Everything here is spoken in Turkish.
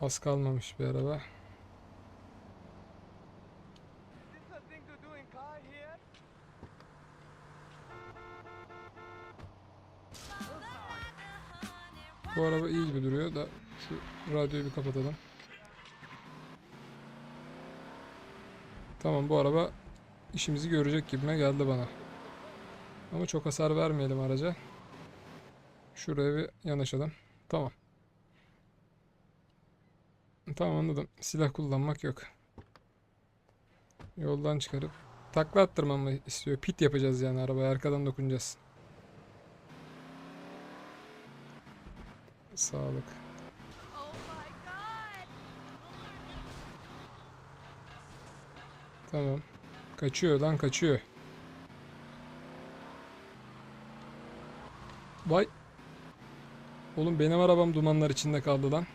Az kalmamış bir araba. Bu araba iyi gibi duruyor da şu radyoyu bir kapatalım. Tamam bu araba işimizi görecek gibime geldi bana. Ama çok hasar vermeyelim araca. Şuraya bir yanaşalım. Tamam. Tamam anladım. Silah kullanmak yok. Yoldan çıkarıp takla attırmamı istiyor. Pit yapacağız yani arabaya arkadan dokunacağız. Sağlık. Tamam. Kaçıyor lan kaçıyor. Vay. Oğlum benim arabam dumanlar içinde kaldı lan.